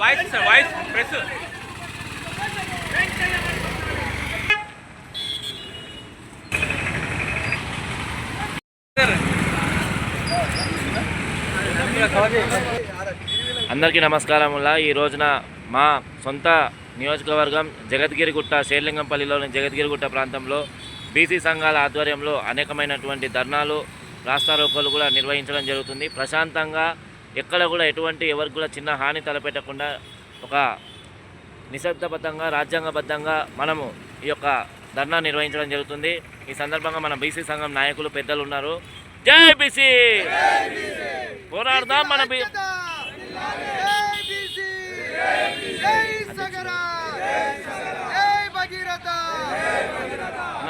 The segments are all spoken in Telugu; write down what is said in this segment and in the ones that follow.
Voice voice press. అందరికీ నమస్కారములా. ఈ రోజున మా సొంత నియోజకవర్గం జగద్గిరిగుట్ట శేర్లింగంపల్లిలోని జగద్గిరిగుట్ట ప్రాంతంలో బీసీ సంఘాల ఆధ్వర్యంలో అనేకమైనటువంటి ధర్నాలు రాస్తారోకోలు కూడా నిర్వహించడం జరుగుతుంది. ప్రశాంతంగా ఎక్కడ కూడా ఎటువంటి ఎవరికి కూడా చిన్న హాని తలపెట్టకుండా ఒక నిశ్శబ్దబద్ధంగా రాజ్యాంగబద్ధంగా మనము ఈ యొక్క ధర్నా నిర్వహించడం జరుగుతుంది. ఈ సందర్భంగా మన బీసీ సంఘం నాయకులు పెద్దలు ఉన్నారు. జై బీసీ! పోరాడదాం మన బీ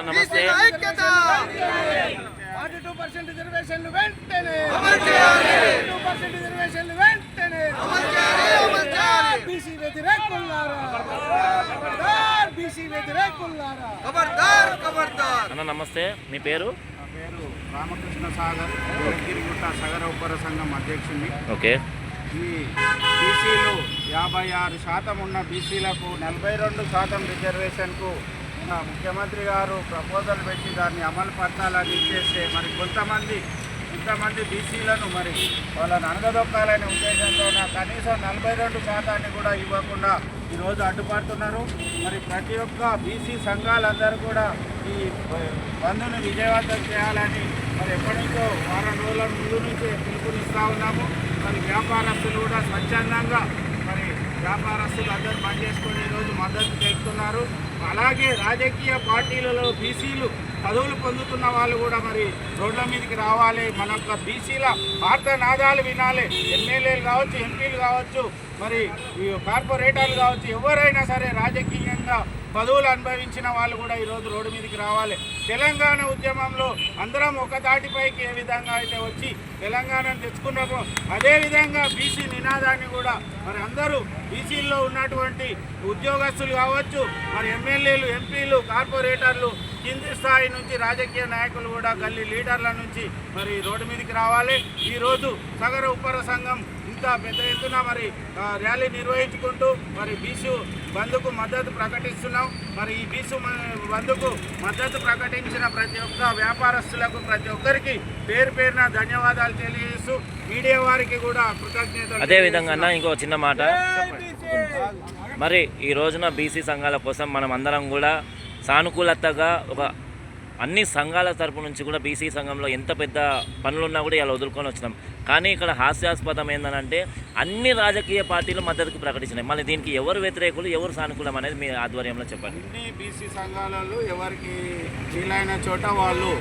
నమస్తే. పర్సెంట్ రిజర్వేషన్లు వెంటనే. టూ పర్సెంట్ రిజర్వేషన్లు వెంటనే. బీసీ వ్యతిరేకులారా బీసీ వ్యతిరేకులారా అన్న నమస్తే. మీ పేరు? నా పేరు రామకృష్ణ సాగర్ జగద్గిరిగుట్ట సగర ఉపర సంఘం అధ్యక్షుడిని ఓకే. ఈ బీసీలు యాభై ఆరు శాతం ఉన్న బీసీలకు నలభై రెండు శాతం రిజర్వేషన్కు ముఖ్యమంత్రి గారు ప్రపోజల్ పెట్టి దాన్ని అమలు పరచాలని ఇచ్చేస్తే మరి కొంతమంది ఇంతమంది బీసీలను మరి వాళ్ళని అనగదొక్కాలనే ఉద్దేశంతో కనీసం నలభై రెండు శాతాన్ని కూడా ఇవ్వకుండా ఈరోజు అడ్డుపడుతున్నారు. మరి ప్రతి ఒక్క బీసీ సంఘాలందరూ కూడా ఈ బంద్ను విజయవంతం చేయాలని మరి ఎప్పటి నుంచో వారం రోజుల ముందు నుంచే పిలుపునిస్తూ ఉన్నాము. మరి వ్యాపారస్తులు కూడా స్వచ్ఛందంగా మరి వ్యాపారస్తులు అందరూ పనిచేసుకొని ఈరోజు మద్దతు తెలుపుతున్నారు. అలాగే రాజకీయ పార్టీలలో బీసీలు పదవులు పొందుతున్న వాళ్ళు కూడా మరి రోడ్ల మీదకి రావాలి. మన యొక్క బీసీల నాదాలు వినాలి. ఎమ్మెల్యేలు కావచ్చు ఎంపీలు కావచ్చు మరి ఈ కార్పొరేటర్లు కావచ్చు ఎవరైనా సరే రాజకీయంగా పదవులు అనుభవించిన వాళ్ళు కూడా ఈరోజు రోడ్డు మీదకి రావాలి. తెలంగాణ ఉద్యమంలో అందరం ఒక తాటిపైకి ఏ విధంగా అయితే వచ్చి తెలంగాణను తెచ్చుకున్నామో అదే విధంగా బీసీ నినాదాన్ని కూడా మరి అందరూ బీసీల్లో ఉన్నటువంటి ఉద్యోగస్తులు కావచ్చు మరి ఎమ్మెల్యేలు ఎంపీలు కార్పొరేటర్లు కింది స్థాయి నుంచి రాజకీయ నాయకులు కూడా గల్లీ లీడర్ల నుంచి మరి రోడ్డు మీదకి రావాలి. ఈరోజు సగర ఉపర సంఘం ఇంత పెద్ద ఎత్తున మరి ర్యాలీ నిర్వహించుకుంటూ మరి బీసీ బంద్కు మద్దతు ప్రకటిస్తున్నాం. మరి ఈ బీసీ బంద్కు మద్దతు ప్రకటించిన ప్రతి ఒక్క వ్యాపారస్తులకు ప్రతి ఒక్కరికి పేరు పేరున ధన్యవాదాలు తెలియజేస్తూ మీడియా వారికి కూడా కృతజ్ఞతలు అదే విధంగా అన్న ఇంకో చిన్న మాట. మరి ఈ రోజున బీసీ సంఘాల కోసం మనం అందరం కూడా సానుకూలతగా ఒక అన్ని సంఘాల తరపు నుంచి కూడా బీసీ సంఘంలో ఎంత పెద్ద పనులున్నా కూడా ఇలా వదులుకొని వచ్చినాం. కానీ ఇక్కడ హాస్యాస్పదం ఏంటంటే అన్ని రాజకీయ పార్టీలు మద్దతుకు ప్రకటించినాయి. మళ్ళీ దీనికి ఎవరు వ్యతిరేకులు ఎవరు సానుకూలం అనేది మీ ఆధ్వర్యంలో చెప్పండి. అన్ని బీసీ సంఘాలలో ఎవరికి వీలైన చోట వాళ్ళు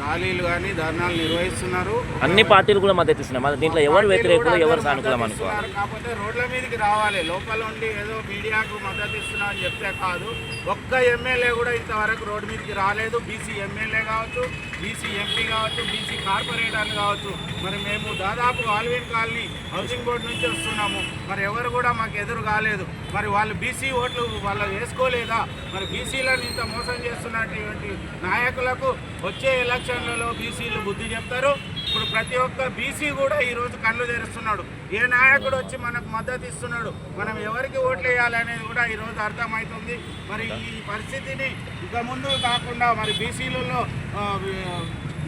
ర్యాలీలు కానీ ధర్నాలు నిర్వహిస్తున్నారు. అన్ని పార్టీలు కూడా మద్దతు ఇస్తున్నాయి దీంట్లో ఎవరు వ్యతిరేకులు ఎవరు సానుకూలం అనుకోవాలి. కాకపోతే రోడ్ల మీదకి రావాలి. లోపల ఉండి ఏదో మీడియాకు మద్దతు ఇస్తున్నా అని చెప్తే కాదు. ఒక్క ఎమ్మెల్యే కూడా ఇంతవరకు రోడ్డు మీదకి రాలేదు. బీసీ ఎమ్మెల్యే కావచ్చు బీసీ ఎంపీ కావచ్చు బీసీ కార్పొరేటర్లు కావచ్చు. మరి మేము దాదాపు ఆల్విన్ కాలనీ హౌసింగ్ బోర్డు నుంచి వస్తున్నాము. మరి ఎవరు కూడా మాకు ఎదురు కాలేదు. మరి వాళ్ళు బీసీ ఓట్లు వాళ్ళు వేసుకోలేదా? మరి బీసీలను ఇంత మోసం చేస్తున్నటువంటి నాయకులకు వచ్చే ఎలక్షన్లలో బీసీలు బుద్ధి చెప్తారు. ఇప్పుడు ప్రతి ఒక్క బీసీ కూడా ఈరోజు కళ్ళు తెరుస్తున్నాడు. ఏ నాయకుడు వచ్చి మనకు మద్దతు ఇస్తున్నాడు? మనం ఎవరికి ఓట్లు వేయాలనేది కూడా ఈరోజు అర్థమవుతుంది మరి ఈ పరిస్థితిని ఇక ముందు కాకుండా మరి బీసీలలో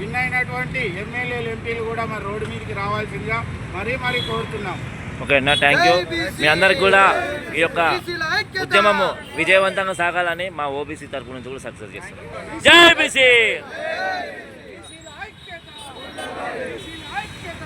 విన్ అయినటువంటి ఎమ్మెల్యేలు ఎంపీలు కూడా మరి రోడ్డు మీదకి రావాల్సిందిగా మరీ మరీ కోరుతున్నాం. ఓకే అన్న థ్యాంక్ యూ మీ అందరికి కూడా ఈ యొక్క ఉద్యమము విజయవంతంగా సాగాలని మా ఓబీసీ తరపు నుంచి కూడా సక్సెస్ చేస్తున్నాం. జై బీసీ ఐక్యత ఐక్యత